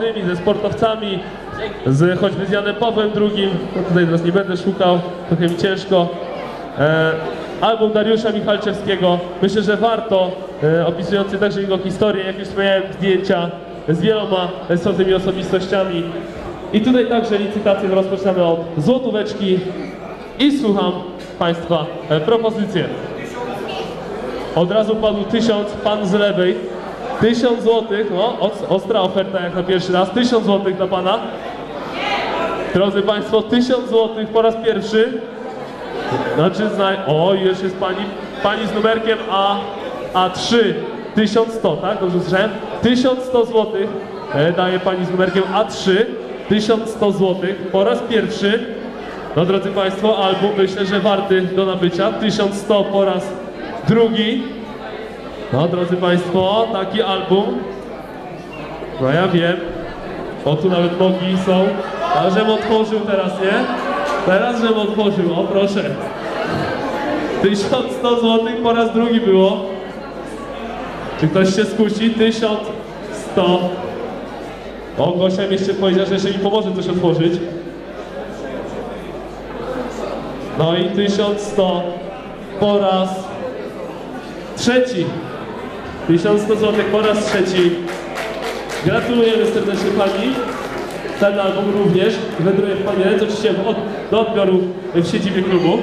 innymi, ze sportowcami, z choćby z Janem Pawłem II, no tutaj teraz nie będę szukał, trochę mi ciężko. E, album Dariusza Michalczewskiego, myślę, że warto, e, opisujący także jego historię, jak już wspomniałem, zdjęcia z wieloma sądzymi osobistościami. I tutaj także licytację rozpoczynamy od złotóweczki i słucham Państwa e, propozycje. Od razu padł tysiąc, pan z lewej. Tysiąc złotych, no, os- ostra oferta jak na pierwszy raz. Tysiąc złotych dla pana. Drodzy Państwo, tysiąc złotych po raz pierwszy. Znaczy, znaj... o, już jest pani, pani z numerkiem A, A3. 1100, tak? Dobrze słyszałem? 1100 złotych e, daje pani z numerkiem A3. 1100 złotych po raz pierwszy. No drodzy Państwo, album myślę, że warty do nabycia. 1100 po raz drugi. No drodzy Państwo, taki album. No ja wiem. O tu nawet nogi są. A żem otworzył teraz, nie? Teraz żem otworzył, o proszę. 1100 zł po raz drugi było. Czy ktoś się skusi? 1100. O, Gosia mi jeszcze powiedziała, że jeszcze mi pomoże coś otworzyć. No i 1100 po raz trzeci. 1100 zł po raz trzeci. Gratulujemy serdecznie Pani. Ten album również wędruje w Pani ręce, oczywiście od, do odbioru w siedzibie klubu.